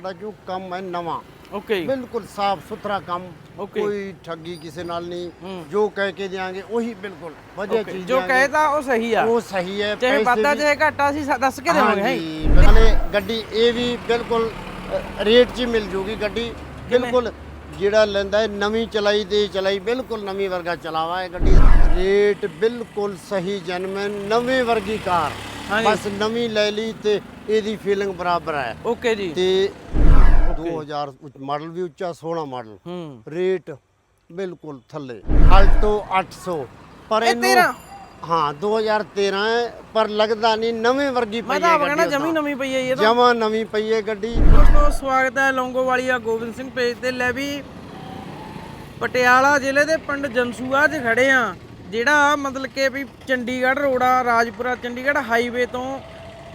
ਸਾਡਾ ਕਿਉਂ ਕੰਮ ਹੈ ਨਵਾਂ? ਓਕੇ ਜੀ ਬਿਲਕੁਲ ਸਾਫ਼ ਸੁਥਰਾ ਕੰਮ Okay. ਕੋਈ ਠੱਗੀ ਕਿਸੇ ਨਾਲ ਨਹੀਂ। ਜੋ ਕਹਿ ਕੇ ਦਿਆਂਗੇ ਉਹੀ ਬਿਲਕੁਲ ਵਧੀਆ ਚੀਜ਼ ਜੋ ਦਿਆਂਗੇ। ਉਹ ਸਹੀ ਆ। ਉਹ ਸਹੀ ਹੈ ਚਾਹੇ ਵਾਧਾ ਚਾਹੇ ਘਾਟਾ ਅਸੀਂ ਸ- ਦੱਸ ਕੇ ਦੇਵਾਂਗੇ ਹੈ? ਹਾਂਜੀ ਨਾਲੇ ਗੱਡੀ ਇਹ ਵੀ ਬਿਲਕੁਲ ਅ, ਰੇਟ 'ਚ ਹੀ ਮਿਲ ਜੂਗੀ ਗੱਡੀ। ਬਿਲਕੁਲ ਜਿਹੜਾ ਲੈਂਦਾ ਹੈ ਨਵੀਂ ਚਲਾਈ ਤੇ ਚਲਾਈ ਬਿਲਕੁਲ ਨਵੀਂ ਵਰਗਾ ਚਲਾਵਾ ਹੈ ਗੱਡੀ ਰੇਟ ਬਿਲਕੁਲ ਸਹੀ ਜਨਮਨ ਨਵੇਂ ਵਰਗੀ ਕਾਰ। ਹਾਂਜੀ। ਬਸ ਨਵੀਂ ਲੈ ਲਈ ਤੇ ਇਹਦੀ ਫੀਲਿੰਗ ਬਰਾਬਰ ਹੈ। ਓਕੇ ਜੀ। ਤੇ 2000 ਮਾਡਲ ਵੀ ਉੱਚਾ 16 ਮਾਡਲ ਹੂੰ। ਰੇਟ ਬਿਲਕੁਲ ਥੱਲੇ। ਆਲਟੋ 800 ਪਰ ਇਹ ਤੇਰਾ? ਹਾਂ 2013 ਹੈ ਪਰ ਲੱਗਦਾ ਨਹੀਂ ਨਵੇਂ ਵਰਗੀ ਮੈਂ ਪਈ ਤਾਂ ਹੈ ਕਹਿਣਾ ਗੱਡੀ ਜਮੀ ਨਵੀਂ ਪਈ ਹੈ ਇਹ ਤਾਂ। ਜਮਾ ਨਵੀਂ ਪਈ ਹੈ ਗੱਡੀ। ਦੋਸਤੋ ਸਵਾਗਤ ਹੈ ਲੌਂਗੋਵਾਲੀਆ ਗੋਬਿੰਦ ਸਿੰਘ ਪੇਜ ਤੇ। ਲੈ ਵੀ ਪਟਿਆਲਾ ਜ਼ਿਲ੍ਹੇ ਦੇ ਪਿੰਡ ਜਨਸੂਆ 'ਚ ਖੜੇ ਆ ਜਿਹੜਾ ਮਤਲਬ ਕਿ ਵੀ ਚੰਡੀਗੜ੍ਹ ਰੋਡ ਆ ਰਾਜਪੁਰਾ ਚੰਡੀਗੜ੍ਹ ਹਾਈਵੇ ਤੋਂ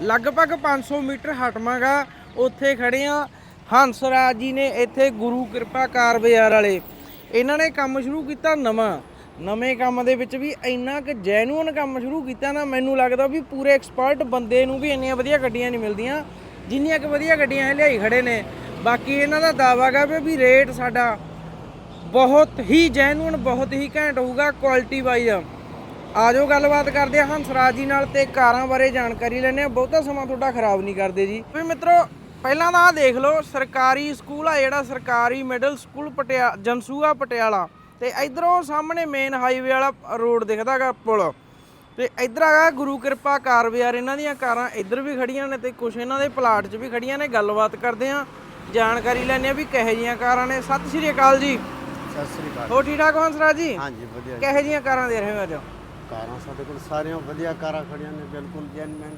ਲਗਭਗ 500 ਮੀਟਰ ਹਟਵਾਂਗਾ, ਉੱਥੇ ਖੜੇ ਆ। ਹੰਸਰਾਜ ਜੀ ਨੇ ਇੱਥੇ ਗੁਰੂ ਕਿਰਪਾ ਕਾਰ ਬਾਜ਼ਾਰ ਵਾਲੇ। ਇਹਨਾਂ ਨੇ ਕੰਮ ਸ਼ੁਰੂ ਕੀਤਾ ਨਵਾਂ। ਨਵੇਂ ਕੰਮ ਦੇ ਵਿੱਚ ਵੀ ਇੰਨਾ ਕਿ ਜੈਨੂਅਨ ਕੰਮ ਸ਼ੁਰੂ ਕੀਤਾ ਨਾ, ਮੈਨੂੰ ਲੱਗਦਾ ਵੀ ਪੂਰੇ ਐਕਸਪਰਟ ਬੰਦੇ ਨੂੰ ਵੀ ਇੰਨੀਆਂ ਵਧੀਆ ਗੱਡੀਆਂ ਨਹੀਂ ਮਿਲਦੀਆਂ, ਜਿੰਨੀਆਂ ਕਿ ਵਧੀਆ ਗੱਡੀਆਂ ਇਹ ਲਿਆਈ ਖੜੇ ਨੇ। ਬਾਕੀ ਇਹਨਾਂ ਦਾ ਦਾਅਵਾ ਗਾ ਵੀ- ਰੇਟ ਸਾਡਾ ਬਹੁਤ ਹੀ ਜੈਨੂਅਨ ਬਹੁਤ ਹੀ ਘੈਂਟ ਹੋਊਗਾ ਕੁਆਲਿਟੀ ਵਾਈਜ਼ ਆਜੋ ਗੱਲਬਾਤ ਕਰਦੇ ਆ ਹੰਸਰਾਜ ਜੀ ਨਾਲ ਤੇ ਕਾਰਾਂ ਬਾਰੇ ਜਾਣਕਾਰੀ ਲੈਣੇ ਆ ਬਹੁਤਾ ਸਮਾਂ ਤੁਹਾਡਾ ਖਰਾਬ ਨਹੀਂ ਕਰਦੇ ਜੀ। ਵੀ ਮਿੱਤਰੋ ਪਹਿਲਾਂ ਤਾਂ ਆਹ ਦੇਖ ਲਓ ਸਰਕਾਰੀ ਸਕੂਲ ਆ ਜਿਹੜਾ ਸਰਕਾਰੀ ਮਿਡਲ ਸਕੂਲ ਪਟਿਆ ਜਨਸੂਆ ਪਟਿਆਲਾ। ਤੇ ਇਧਰੋਂ ਸਾਹਮਣੇ ਮੇਨ ਹਾਈਵੇ ਵਾਲਾ ਰੋਡ ਦਿਖਦਾਗਾ ਪੁਲ। ਤੇ ਇਧਰ ਆਗਾ ਗੁਰੂ ਕਿਰਪਾ ਕਾਰ ਬਾਜ਼ਾਰ ਇਹਨਾਂ ਦੀਆਂ ਕਾਰਾਂ ਇੱਧਰ ਵੀ ਖੜੀਆਂ ਨੇ ਤੇ ਕੁਝ ਇਹਨਾਂ ਦੇ ਪਲਾਟ 'ਚ ਵੀ ਖੜੀਆਂ ਨੇ। ਗੱਲਬਾਤ ਕਰਦੇ ਆ ਜਾਣਕਾਰੀ ਲੈਣੇ ਆ ਵੀ ਕਿਹੋ ਜੀਆਂ ਕਾਰਾਂ ਨੇ। ਸਤਿ ਸ਼੍ਰੀ ਅਕਾਲ ਜੀ। ਸਤਿ ਸ੍ਰੀ ਅਕਾਲ। ਹੋ ਠੀਕ ਠਾਕ ਹੋ ਹੰਸਰਾਜ ਜੀ? ਹਾਂਜੀ ਵਧੀਆ ਕਿਹੋ ਜੀਆਂ ਕਾਰਾਂ ਦੇ ਰਹੇ ਹੋ ਅੱਜ? ਕਾਰਾਂ ਸਾਡੇ ਕੋਲ ਸਾਰੀਆਂ ਵਧੀਆ ਕਾਰਾਂ ਖੜੀਆਂ ਨੇ ਬਿਲਕੁਲ ਜੈਨੂਇਨ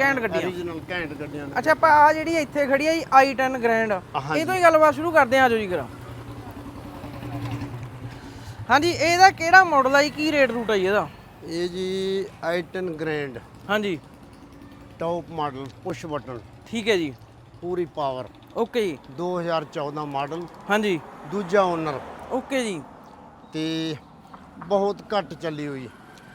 ਘੈਂਟ ਗੱਡੀਆਂ। Origignal ਘੈਂਟ ਗੱਡੀਆਂ ਨੇ। ਅੱਛਾ ਆਪਾਂ ਆ ਜਿਹੜੀ ਇੱਥੇ ਖੜੀ ਆ ਜੀ i10 ਗ੍ਰੈਂਡ ਹਾਂਜੀ। ਇਹ ਤੋਂ ਹੀ ਗੱਲਬਾਤ ਸ਼ੁਰੂ ਕਰਦੇ ਆ ਆਜੋ ਜੀ ਕਰਾਂ। ਹਾਂਜੀ ਇਹਦਾ ਕਿਹੜਾ ਮਾਡਲ ਆ ਜੀ? ਕੀ ਰੇਟ ਰੂਟ ਆ ਜੀ ਇਹਦਾ? ਇਹ ਜੀ i10 ਗ੍ਰੈਂਡ ਹਾਂਜੀ। ਟੌਪ ਮਾਡਲ ਪੁਸ਼ ਬਟਨ ਠੀਕ ਹੈ ਜੀ। ਪੂਰੀ ਪਾਵਰ ਓਕੇ ਜੀ। 2014 ਮਾਡਲ ਹਾਂਜੀ। ਦੂਜਾ ਓਨਰ ਓਕੇ ਜੀ। ਤੇ ਬਹੁਤ ਘੱਟ ਚੱਲੀ ਹੋਈ।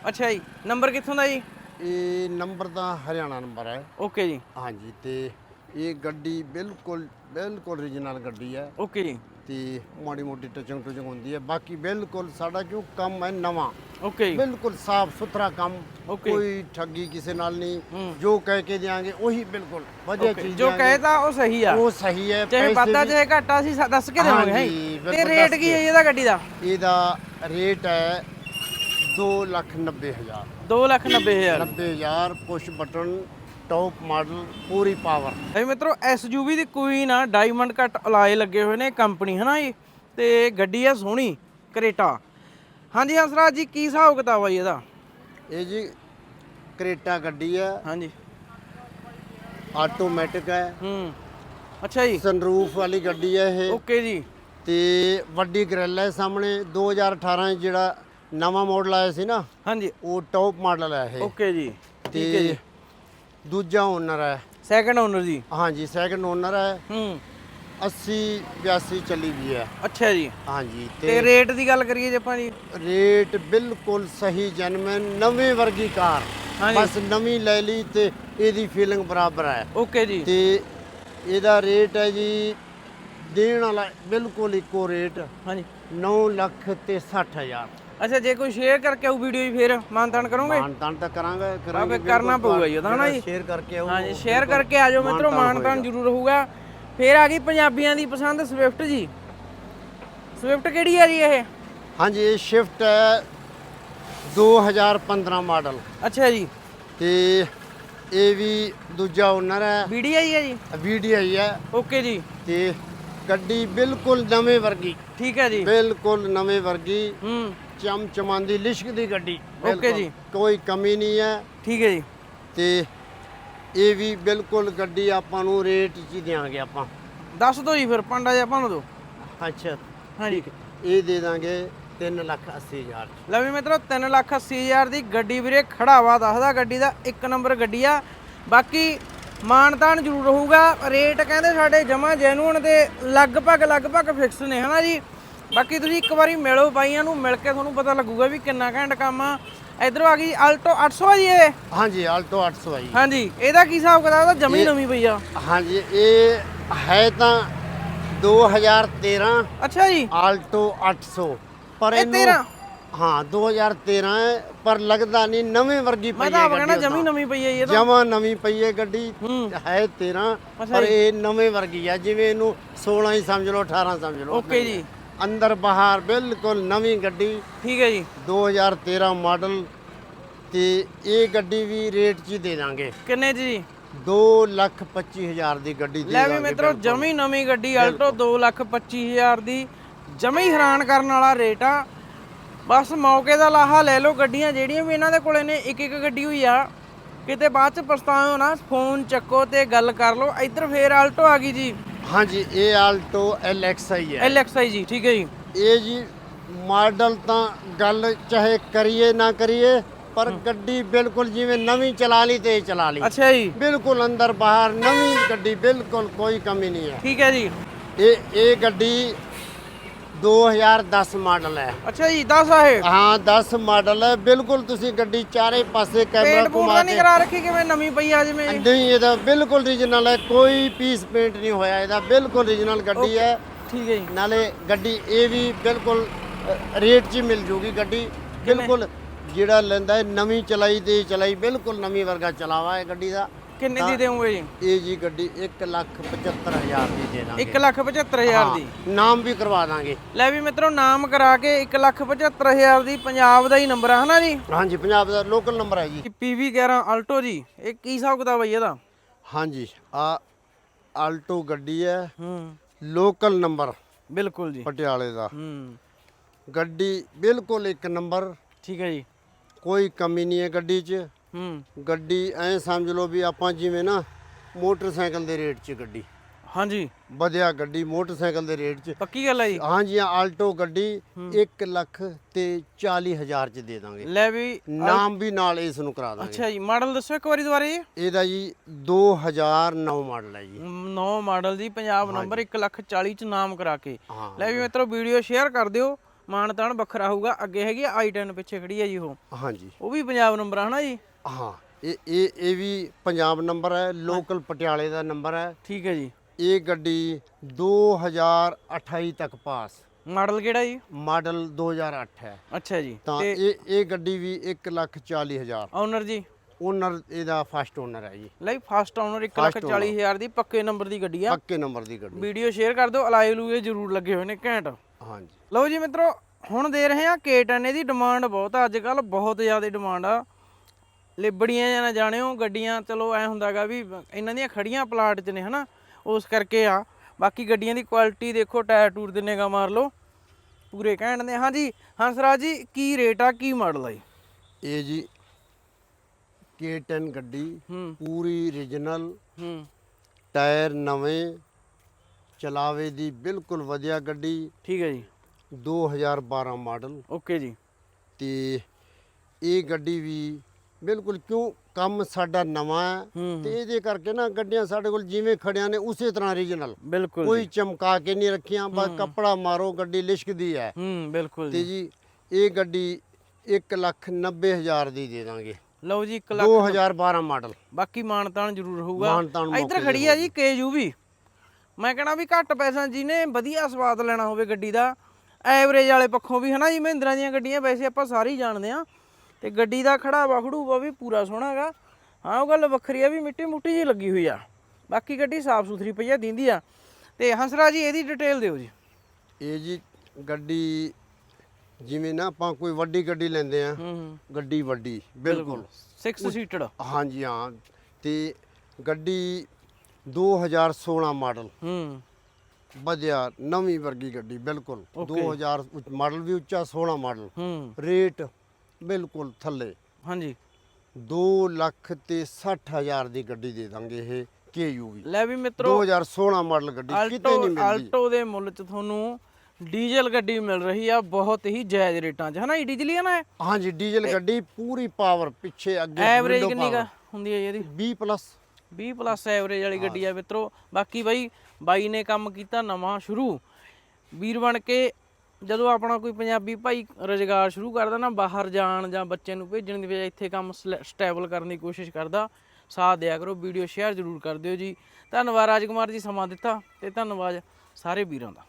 ਅੱਛਾ ਜੀ ਨੰਬਰ ਕਿੱਥੋਂ ਦਾ ਜੀ? ਇਹ ਨੰਬਰ ਤਾਂ ਹਰਿਆਣਾ ਨੰਬਰ ਹੈ। ਓਕੇ ਜੀ। ਹਾਂਜੀ ਤੇ ਇਹ ਗੱਡੀ ਬਿਲਕੁਲ ਬਿਲਕੁਲ origignal ਗੱਡੀ ਹੈ। ਓਕੇ ਜੀ। ਤੇ ਮਾੜੀ ਮੋਟੀ ਟਚਿੰਗ ਟੁਚਿੰਗ ਹੁੰਦੀ ਹੈ। ਬਾਕੀ ਬਿਲਕੁਲ ਸਾਡਾ ਕਿਉਂ ਕੰਮ ਹੈ ਨਵਾਂ? ਓਕੇ ਜੀ। ਬਿਲਕੁਲ ਸਾਫ਼ ਸੁਥਰਾ ਕੰਮ। Okay. ਕੋਈ ਠੱਗੀ ਕਿਸੇ ਨਾਲ ਨਹੀਂ। ਜੋ ਕਹਿ ਕੇ ਦਿਆਂਗੇ ਉਹੀ ਬਿਲਕੁਲ ਵਧੀਆ Okay, ਚੀਜ਼ ਜੋ ਦਿਆਂਗੇ। ਕਹਿਤਾ ਉਹ ਸਹੀ ਆ। ਉਹ ਸਹੀ ਹੈ ਚਾਹੇ ਪੈਸੇ ਵਾਧਾ ਵੀ- ਚਾਹੇ ਘਾਟਾ ਸ- ਦੱਸ ਕੇ ਦੇਵਾਂਗੇ ਹਾਂਜੀ, ਹੈ ਤੇ ਰੇਟ ਕੀ ਹੈ ਇਹਦਾ ਗੱਡੀ ਦਾ? ਇਹਦਾ ਰੇਟ ਹੈ 290000 2 ਲੱਖ 90 ਹਜ਼ਾਰ। 90000 ਪੁਸ਼ ਬਟਨ ਟੌਪ ਮਾਡਲ ਪੂਰੀ ਪਾਵਰ। ਇਹ ਮਿੱਤਰੋ ਐਸਯੂਵੀ ਦੀ ਕੁਈਨ ਆ ਡਾਇਮੰਡ ਕੱਟ ਅਲਾਏ ਲੱਗੇ ਹੋਏ ਨੇ ਕੰਪਨੀ ਹਨਾ ਜੀ? ਤੇ ਗੱਡੀ ਆ ਸੋਹਣੀ ਕਰੇਟਾ। ਹਾਂਜੀ ਹੰਸਰਾਜ ਜੀ ਕੀ ਹਿਸਾਬ ਕਿਤਾਬ ਆ ਜੀ ਇਹਦਾ? ਇਹ ਜੀ ਕਰੇਟਾ ਗੱਡੀ ਹੈ ਹਾਂਜੀ। ਆਟੋਮੈਟਿਕ ਹੈ ਹੂੰ। ਅੱਛਾ ਜੀ। ਸਨਰੂਫ ਵਾਲੀ ਗੱਡੀ ਹੈ ਇਹ। ਓਕੇ ਜੀ। ਤੇ ਵੱਡੀ ਗ੍ਰਿਲ ਹੈ ਸਾਹਮਣੇ 2018 'ਚ ਜਿਹੜਾ ਨਵਾਂ ਮਾਡਲ ਆਇਆ ਸੀ ਨਾ ਹਾਂਜੀ। ਉਹ ਟੌਪ ਮਾਡਲ ਹੈ ਇਹ। ਓਕੇ ਜੀ ਠੀਕ ਹੈ ਜੀ। ਦੂਜਾ ਓਨਰ ਹੈ ਸੈਕੰਡ ਓਨਰ ਜੀ। ਹਾਂਜੀ ਸੈਕੰਡ ਓਨਰ ਹੈ ਹੂੰ। 80 82 ਚੱਲੀ ਵੀ ਹੈ ਅੱਛਾ ਜੀ। ਹਾਂਜੀ ਤੇ ਰੇਟ ਦੀ ਗੱਲ ਕਰੀਏ ਜੇ ਆਪਾਂ ਜੀ। ਰੇਟ ਬਿਲਕੁਲ ਸਹੀ ਜਨਮਨ ਨਵੇਂ ਵਰਗੀ ਕਾਰ। ਬਸ ਨਵੀਂ ਲੈ ਲਈ ਤੇ ਇਹਦੀ ਫੀਲਿੰਗ ਬਰਾਬਰ ਹੈ ਓਕੇ ਜੀ। ਤੇ ਇਹਦਾ ਰੇਟ ਹੈ ਜੀ ਦੇਣ ਵਾਲਾ ਬਿਲਕੁਲ ਇੱਕੋ ਰੇਟ ਹਾਂਜੀ। 9 ਲੱਖ ਤੇ 60 ਹਜ਼ਾਰ। ਅੱਛਾ ਜੇ ਕੋਈ ਸ਼ੇਅਰ ਕਰਕੇ ਆਊ ਵੀਡੀਓ ਜੀ ਫੇਰ ਮਾਨਤਾਨ ਕਰੋਗੇ? ਮਾਨ ਤਾਨ ਤਾਂ ਕਰਾਂਗੇ ਆਪੇ ਕਰਨਾ ਪਊਗਾ ਜੀ ਉਹਦਾ ਜੀ? ਸ਼ੇਅਰ ਕਰਕੇ ਆਓ ਹਾਂਜੀ ਸ਼ੇਅਰ ਕਰਕੇ ਆ ਜਾਓ ਮਿੱਤਰੋ ਮਾਨਤਾਨ ਜ਼ਰੂਰ ਹੋਊਗਾ। ਫੇਰ ਆ ਗਈ ਪੰਜਾਬੀਆਂ ਦੀ ਪਸੰਦ ਸਵਿਫਟ ਜੀ। ਸਵਿਫਟ ਕਿਹੜੀ ਹੈ ਜੀ ਇਹ? ਹਾਂਜੀ ਇਹ ਸ਼ਿਫਟ ਹੈ 2015 ਮਾਡਲ। ਅੱਛਾ ਜੀ। ਤੇ ਇਹ ਵੀ ਦੂਜਾ ਓਨਰ ਹੈ। ਵੀਡੀਆਈ ਹੈ ਜੀ? ਵੀਡੀਆਈ ਹੈ। ਓਕੇ ਜੀ। ਤੇ ਗੱਡੀ ਬਿਲਕੁਲ ਨਵੇਂ ਵਰਗੀ। ਠੀਕ ਹੈ ਜੀ। ਬਿਲਕੁਲ ਨਵੇਂ ਵਰਗੀ। ਹੂੰ। ਚਮ ਚਮਾਂਦੀ ਲਿਸ਼ਕ ਦੀ ਗੱਡੀ। ਓਕੇ ਬਿਲਕੁਲ। ਜੀ। ਕੋਈ ਕਮੀ ਨਹੀਂ ਹੈ। ਠੀਕ ਹੈ ਜੀ। ਤੇ ਇਹ ਵੀ ਬਿਲਕੁਲ ਗੱਡੀ ਆਪਾਂ ਨੂੰ ਰੇਟ 'ਚ ਹੀ ਦਿਆਂਗੇ ਆਪਾਂ। ਦੱਸ ਦਿਓ ਜੀ ਫਿਰ ਪਾਂਡਾ ਜਿਹਾ ਆਪਾਂ ਨੂੰ ਦਿਓ। ਅੱਛਾ। ਹਾਂਜੀ। ਇਹ ਦੇ ਦਾਂਗੇ 3 ਲੱਖ 80 ਹਜ਼ਾਰ 'ਚ। ਲੈ ਵੀ ਮਿੱਤਰੋ 3 ਲੱਖ 80 ਹਜ਼ਾਰ ਦੀ ਗੱਡੀ ਵੀਰੇ ਖੜਾਵਾ ਦੱਸਦਾ ਗੱਡੀ ਦਾ ਇੱਕ ਨੰਬਰ ਗੱਡੀ ਆ। ਬਾਕੀ ਮਾਨਤਾਨ ਜ਼ਰੂਰ ਹੋਊਗਾ ਰੇਟ ਕਹਿੰਦੇ ਸਾਡੇ ਜਮਾ ਜੈਨੂਨ ਦੇ ਲਗਭਗ ਲਗਭਗ ਫਿਕਸ ਨੇ ਹਨਾ ਜੀ? ਬਾਕੀ ਤੁਸੀਂ ਇੱਕ ਵਾਰੀ ਮਿਲੋ ਬਾਈਆਂ ਨੂੰ ਮਿਲ ਕੇ ਤੁਹਾਨੂੰ ਪਤਾ ਲੱਗੂਗਾ ਵੀ ਕਿੰਨਾ ਘੈਂਟ ਕੰਮ ਆ। ਇਧਰੋਂ ਆ ਗਈ ਆਲਟੋ 800 ਆ ਜੀ ਇਹ? ਹਾਂਜੀ ਆਲਟੋ 800 ਹੈ ਜੀ। ਹਾਂਜੀ ਇਹਦਾ ਕੀ ਹਿਸਾਬ ਕਿਤਾਬ ਦਾ ਜਮੀ ਨਵੀਂ ਪਈ ਆ। ਹਾਂਜੀ ਇਹ ਹੈ ਤਾਂ 2013 ਅੱਛਾ ਜੀ। ਆਲਟੋ 800 ਪਰ ਇਹ 13 ਹਾਂ 2013 ਹੈ ਪਰ ਲੱਗਦਾ ਨਹੀਂ ਨਵੇਂ ਵਰਗੀ ਮੈਂ ਪਈ ਤਾਂ ਹੈ ਆਪ ਕਹਿਣਾ ਗੱਡੀ ਜਮੀ ਨਵੀਂ ਪਈ ਜੀ ਇਹ ਤਾਂ। ਜਮਾ ਨਵੀਂ ਪਈ ਹੈ ਗੱਡੀ ਹੂੰ। ਹੈ 13 ਅੱਛਾ ਪਰ। ਇਹ ਨਵੇਂ ਵਰਗੀ ਆ ਜਿਵੇਂ ਇਹਨੂੰ 16 ਹੀ ਸਮਝ ਲਓ 18 ਸਮਝ ਲਓ। ਓਕੇ ਜੀ। ਅੰਦਰ ਬਾਹਰ ਬਿਲਕੁਲ ਨਵੀਂ ਗੱਡੀ। ਠੀਕ ਹੈ ਜੀ। 2013 ਮਾਡਲ ਤੇ ਇਹ ਗੱਡੀ ਵੀ ਰੇਟ 'ਚ ਹੀ ਦੇ ਦਾਂਗੇ। ਕਿੰਨੇ 'ਚ ਜੀ 2 ਲੱਖ 25 ਹਜ਼ਾਰ ਦੀ ਗੱਡੀ ਦੇ ਲੈ ਵੀ ਦਾਂਗੇ ਮਿੱਤਰੋ ਜਮੀ ਨਵੀਂ ਗੱਡੀ ਆਲਟੋ 225000 ਦੀ ਜਮੀ ਹੈਰਾਨ ਕਰਨ ਵਾਲਾ ਰੇਟ ਆ। ਬਸ ਮੌਕੇ ਦਾ ਲਾਹਾ ਲੈ ਲਓ ਗੱਡੀਆਂ ਜਿਹੜੀਆਂ ਵੀ ਇਹਨਾਂ ਦੇ ਕੋਲੇ ਨੇ ਇੱਕ ਇੱਕ ਗੱਡੀ ਹੋਈ ਆ। ਕਿਤੇ ਬਾਅਦ ਚ ਪਛਤਾਓ ਨਾ ਫੋਨ ਚੱਕੋ ਤੇ ਗੱਲ ਕਰ ਲਓ। ਇੱਧਰ ਫੇਰ ਆਲਟੋ ਆ ਗਈ ਜੀ। ਹਾਂਜੀ ਇਹ ਆਲਟੋ LXI ਹੈ। LXI ਜੀ ਠੀਕ ਹੈ ਜੀ। ਇਹ ਜੀ ਮਾਡਲ ਤਾਂ ਗੱਲ ਚਾਹੇ ਕਰੀਏ ਨਾ ਕਰੀਏ ਪਰ ਗੱਡੀ ਬਿਲਕੁਲ ਜਿਵੇਂ ਨਵੀਂ ਚਲਾ ਲਈ ਤੇ ਚਲਾ ਲਈ। ਅੱਛਾ ਜੀ। ਬਿਲਕੁਲ ਅੰਦਰ ਬਾਹਰ ਨਵੀਂ ਗੱਡੀ ਬਿਲਕੁਲ ਕੋਈ ਕਮੀ ਨਹੀਂ ਹੈ। ਠੀਕ ਹੈ ਜੀ। ਇਹ ਇਹ ਗੱਡੀ 2010 ਮਾਡਲ ਹੈ। ਅੱਛਾ ਜੀ 10 ਆ ਇਹ? ਹਾਂ 10 ਮਾਡਲ ਹੈ। ਬਿਲਕੁਲ ਤੁਸੀਂ ਗੱਡੀ ਚਾਰੇ ਪਾਸੇ ਕੈਮਰਾ ਪੇਂਟ ਘੁਮਾ ਤਾਂ ਨਹੀਂ ਕੇ ਕਰਾ ਰੱਖੀ ਕਿਵੇਂ ਨਵੀਂ ਪਈ ਆ ਜਿਵੇਂ? ਨਹੀਂ ਇਹਦਾ ਬਿਲਕੁਲ ਰੀਜਨਲ ਹੈ। ਕੋਈ ਪੀਸ ਪੇਂਟ ਨਹੀਂ ਹੋਇਆ। ਇਹਦਾ ਬਿਲਕੁਲ ਰੀਜਨਲ ਗੱਡੀ ਹੈ। ਠੀਕ ਹੈ ਜੀ। ਨਾਲੇ ਗੱਡੀ ਇਹ ਵੀ ਬਿਲਕੁਲ ਅ, ਰੇਟ 'ਚ ਹੀ ਮਿਲ ਜੂਗੀ ਗੱਡੀ। ਬਿਲਕੁਲ ਜਿਹੜਾ ਲੈਂਦਾ ਹੈ ਨਵੀਂ ਚਲਾਈ ਤੇ ਚਲਾਈ ਬਿਲਕੁਲ ਨਵੀਂ ਵਰਗਾ ਚਲਾਵਾ ਹੈ ਗੱਡੀ ਦਾ। ਕਿੰਨੇ ਦੀ ਦੇਵੋਗੇ ਜੀ? ਇਹ ਜੀ ਗੱਡੀ 175000 ਦੀ ਦੇ ਦਾਂਗੇ। 1 ਲੱਖ 75000 ਦੀ? ਹਾਂ, ਨਾਮ ਵੀ ਕਰਵਾ ਦਾਂਗੇ। ਲੈ ਵੀ ਮਿੱਤਰੋ ਨਾਮ ਕਰਾ ਕੇ 175000 ਦੀ ਪੰਜਾਬ ਦਾ ਹੀ ਨੰਬਰ ਆ ਹਨਾ ਜੀ? ਹਾਂਜੀ ਪੰਜਾਬ ਦਾ ਲੋਕਲ ਨੰਬਰ ਹੈ ਜੀ। PV 11 ਆਲਟੋ ਜੀ ਇਹ ਕੀ ਹਿਸਾਬ ਕਿਤਾਬ ਹੈ ਜੀ ਇਹਦਾ? ਹਾਂਜੀ ਆ ਆਲਟੋ ਗੱਡੀ ਹੈ। ਹੂੰ। ਲੋਕਲ ਨੰਬਰ ਬਿਲਕੁਲ ਜੀ। ਪਟਿਆਲੇ ਦਾ। ਹੂੰ। ਗੱਡੀ ਬਿਲਕੁਲ ਇੱਕ ਨੰਬਰ ਠੀਕ ਹੈ ਜੀ। ਕੋਈ ਕਮੀ ਨਹੀਂ ਹੈ ਗੱਡੀ 'ਚ। ਹੂੰ। ਗੱਡੀ ਐ ਸਮਝ ਲਓ ਵੀ ਆਪਾਂ ਜਿਵੇਂ ਨਾ ਮੋਟਰਸਾਈਕਲ ਦੇ ਰੇਟ 'ਚ ਗੱਡੀ। ਹਾਂਜੀ। ਵਧਿਆ ਗੱਡੀ ਮੋਟਰਸਾਈਕਲ ਦੇ ਰੇਟ 'ਚ। ਪੱਕੀ ਗੱਲ ਹੈ ਜੀ। ਹਾਂਜੀ ਆਲਟੋ ਗੱਡੀ 1 ਲੱਖ ਤੇ 40 ਹਜ਼ਾਰ 'ਚ ਦੇ ਦਾਂਗੇ। ਲੈ ਵੀ ਨਾਮ ਵੀ ਨਾਲ ਇਸ ਨੂੰ ਕਰਾ ਦਾਂਗੇ। ਅੱਛਾ ਜੀ ਮਾਡਲ ਦੱਸੋ ਇੱਕ ਵਾਰੀ ਦੁਬਾਰਾ ਜੀ। ਇਹਦਾ ਜੀ 2009 ਮਾਡਲ ਹੈ ਜੀ। 9 ਮਾਡਲ ਜੀ ਪੰਜਾਬ ਨੰਬਰ 1 ਲੱਖ 40 ਚ ਨਾਮ ਕਰਾ ਕੇ। ਲੈ ਵੀ ਮਿੱਤਰੋ ਵੀਡੀਓ ਸ਼ੇਅਰ ਕਰ ਦਿਓ। ਮਾਨ ਤਾਨ ਵੱਖਰਾ ਹੋਊਗਾ। ਅੱਗੇ ਹੈਗੀ i10 ਪਿੱਛੇ ਖੜੀ ਹੈ ਜੀ ਉਹ। ਹਾਂਜੀ। ਉਹ ਵੀ ਪੰਜਾਬ ਨੰਬਰ ਆ ਹਨਾ ਜੀ? ਹਾਂ ਇਹ ਇਹ ਇਹ ਵੀ ਪੰਜਾਬ ਨੰਬਰ ਹੈ ਲੋਕਲ ਪਟਿਆਲੇ ਦਾ ਨੰਬਰ ਹੈ। ਠੀਕ ਹੈ ਜੀ। ਇਹ ਗੱਡੀ 2028 ਤੱਕ ਪਾਸ। ਮਾਡਲ ਕਿਹੜਾ ਜੀ? ਮਾਡਲ 2008 ਹੈ। ਅੱਛਾ ਜੀ ਤਾਂ ਇਹ ਇਹ ਗੱਡੀ ਵੀ 1 ਲੱਖ 40 ਹਜ਼ਾਰ। ਓਨਰ ਜੀ? ਓਨਰ ਇਹਦਾ ਫਸਟ ਓਨਰ ਹੈ ਜੀ। ਲਈ ਫਸਟ ਓਨਰ 1 ਲੱਖ 40 ਹਜ਼ਾਰ ਦੀ ਪੱਕੇ ਨੰਬਰ ਦੀ ਗੱਡੀ ਆ। ਪੱਕੇ ਨੰਬਰ ਦੀ ਗੱਡੀ। ਵੀਡੀਓ ਸ਼ੇਅਰ ਕਰ ਦਿਓ ਅਲਾਈ ਲੂਏ ਜ਼ਰੂਰ ਲੱਗੇ ਹੋਏ ਨੇ ਘੈਂਟ। ਹਾਂਜੀ। ਲਓ ਜੀ ਮਿੱਤਰੋ ਹੁਣ ਦੇ ਰਹੇ ਆ K10 ਇਹਦੀ ਡਿਮਾਂਡ ਬਹੁਤ ਆ ਅੱਜ ਕੱਲ ਬਹੁਤ ਜ਼ਿਆਦਾ ਡਿਮਾਂਡ ਆ। ਲਿਬੜੀਆਂ ਜਾਂ ਨਾ ਜਾਣਿਓ ਗੱਡੀਆਂ ਚਲੋ ਐ ਹੁੰਦਾਗਾ ਵੀ ਇਹਨਾਂ ਦੀਆਂ ਖੜੀਆਂ ਪਲਾਟ 'ਚ ਨੇ ਹਨਾ? ਉਸ ਕਰਕੇ ਆ। ਬਾਕੀ ਗੱਡੀਆਂ ਦੀ ਕੁਆਲਿਟੀ ਦੇਖੋ ਟਾਇਰ ਟੂਰ ਦੇ ਨਿਗਾ ਮਾਰ ਲਓ। ਪੂਰੇ ਕਹਿਣ ਦੇ ਹਾਂਜੀ ਹੰਸਰਾਜ ਜੀ ਕੀ ਰੇਟ ਆ ਕੀ ਮਾਡਲ ਆ ਇਹ? ਜੀ K10 ਗੱਡੀ ਪੂਰੀ ਹੂੰ। ਟਾਇਰ ਨਵੇਂ ਚਲਾਵੇ ਦੀ ਬਿਲਕੁਲ ਵਧੀਆ ਗੱਡੀ। ਠੀਕ ਹੈ ਜੀ। 2012 ਮਾਡਲ ਓਕੇ ਜੀ। ਤੇ ਇਹ ਗੱਡੀ ਵੀ ਬਿਲਕੁਲ ਕਿਉਂ? ਕੰਮ ਸਾਡਾ ਨਵਾਂ ਹੈ ਤੇ ਇਹਦੇ ਕਰਕੇ ਨਾ ਗੱਡੀਆਂ ਸਾਡੇ ਕੋਲ ਜਿਵੇਂ ਖੜਿਆਂ ਨੇ ਉਸੇ ਤਰ੍ਹਾਂ ਰੀਜਨਲ ਬਿਲਕੁਲ ਕੋਈ ਚਮਕਾ ਕੇ ਨਹੀਂ ਰੱਖੀਆਂ ਬਸ ਕੱਪੜਾ ਮਾਰੋ ਗੱਡੀ ਲਿਸ਼ਕਦੀ ਹੈ। ਹੂੰ ਬਿਲਕੁਲ ਤੇ ਜੀ। ਇਹ ਗੱਡੀ 1 ਲੱਖ 90 ਹਜ਼ਾਰ ਦੀ ਦੇ ਦਾਂਗੇ। ਲਓ ਜੀ 1 ਲੱਖ 2012 ਮਾਡਲ। ਬਾਕੀ ਮਾਨਤਾਨ ਜ਼ਰੂਰ ਹੋਊਗਾ। ਇੱਧਰ ਖੜੀ ਆ ਜੀ ਕੇਜੂ ਵੀ। ਮੈਂ ਕਹਣਾ ਵੀ ਘੱਟ ਪੈਸਾ ਜਿਹਨੇ ਵਧੀਆ ਸਵਾਦ ਲੈਣਾ ਹੋਵੇ ਗੱਡੀ ਦਾ। ਐਵਰੇਜ ਵਾਲੇ ਪੱਖੋਂ ਵੀ ਹਨਾ ਜੀ ਮਹਿੰਦਰਾ ਦੀਆਂ ਗੱਡੀਆਂ ਵੈਸੇ ਆਪਾਂ ਸਾਰੇ ਹੀ ਜਾਣਦੇ ਆ ਤੇ ਗੱਡੀ ਦਾ ਖੜਾ ਵਖੜੂਵਾ ਵੀ ਪੂਰਾ ਸੋਹਣਾ ਹੈਗਾ ਹਾਂ ਉਹ ਗੱਲ ਵੱਖਰੀ ਆ ਵੀ ਮਿੱਟੀ ਮੁੱਟੀ ਜੀ ਲੱਗੀ ਹੋਈ ਆ। ਬਾਕੀ ਗੱਡੀ ਸਾਫ਼ ਸੁਥਰੀ ਪਈ ਆ ਦਿੰਦੀ ਆ। ਤੇ ਹੰਸਰਾ ਜੀ ਇਹਦੀ ਡਿਟੇਲ ਦਿਓ ਜੀ। ਇਹ ਜੀ ਗੱਡੀ ਜਿਵੇਂ ਨਾ ਆਪਾਂ ਕੋਈ ਵੱਡੀ ਗੱਡੀ ਲੈਂਦੇ ਆ ਗੱਡੀ ਵੱਡੀ ਬਿਲਕੁਲ। 6 ਸੀਟਡ ਹਾਂਜੀ ਹਾਂ। ਤੇ ਗੱਡੀ 2016 ਮਾਡਲ। ਹੂੰ। ਵਧੀਆ ਨਵੀਂ ਵਰਗੀ ਗੱਡੀ ਬਿਲਕੁਲ। 2000 ਉੱਚ- ਮਾਡਲ ਵੀ ਉੱਚਾ 16 ਮਾਡਲ। ਹੂੰ। ਰੇਟ ਬਿਲਕੁਲ ਥੱਲੇ। ਹਾਂਜੀ। 2 ਲੱਖ ਤੇ 60 ਹਜ਼ਾਰ ਦੀ ਗੱਡੀ ਦੇ ਦਾਂਗੇ ਇਹ KUV ਲੈ ਵੀ ਮਿੱਤਰੋ 2016 ਮਾਡਲ ਗੱਡੀ ਕਿਤੇ ਨਹੀਂ ਮਿਲਦੀ। ਆਲਟੋ ਦੇ ਮੁੱਲ 'ਚ ਤੁਹਾਨੂੰ ਡੀਜ਼ਲ ਗੱਡੀ ਮਿਲ ਰਹੀ ਆ ਬਹੁਤ ਹੀ ਜਾਇਜ਼ ਰੇਟਾਂ 'ਚ। ਹਨਾ ਇਹ ਡੀਜ਼ਲ ਹੀ ਆ ਨਾ? ਹਾਂਜੀ ਡੀਜ਼ਲ ਗੱਡੀ ਪੂਰੀ ਪਾਵਰ ਪਿੱਛੇ ਅੱਗੇ ਐਵਰੇਜ ਕਿੰਨੀ ਕਾ। ਹੁੰਦੀ ਹੈ ਇਹਦੀ? 20 ਪਲੱਸ 20 ਪਲੱਸ ਐਵਰੇਜ ਵਾਲੀ ਗੱਡੀ ਆ ਮਿੱਤਰੋ। ਬਾਕੀ ਬਾਈ ਬਾਈ ਨੇ ਕੰਮ ਕੀਤਾ ਨਵਾਂ ਸ਼ੁਰੂ। ਵੀਰ ਬਣ ਕੇ ਜਦੋਂ ਆਪਣਾ ਕੋਈ ਪੰਜਾਬੀ ਭਾਈ ਰੁਜ਼ਗਾਰ ਸ਼ੁਰੂ ਕਰਦਾ ਨਾ, ਬਾਹਰ ਜਾਣ ਜਾਂ ਬੱਚੇ ਨੂੰ ਭੇਜਣ ਦੀ ਬਜਾਏ ਇੱਥੇ ਕੰਮ ਸਟੇਬਲ ਕਰਨ ਦੀ ਕੋਸ਼ਿਸ਼ ਕਰਦਾ, ਸਾਥ ਦਿਆ ਕਰੋ, ਵੀਡੀਓ ਸ਼ੇਅਰ ਜ਼ਰੂਰ ਕਰ ਦਿਓ ਜੀ। ਧੰਨਵਾਦ ਰਾਜ ਕੁਮਾਰ ਜੀ ਸਮਾਂ ਦਿੱਤਾ ਤੇ ਧੰਨਵਾਦ ਸਾਰੇ ਵੀਰਾਂ ਦਾ।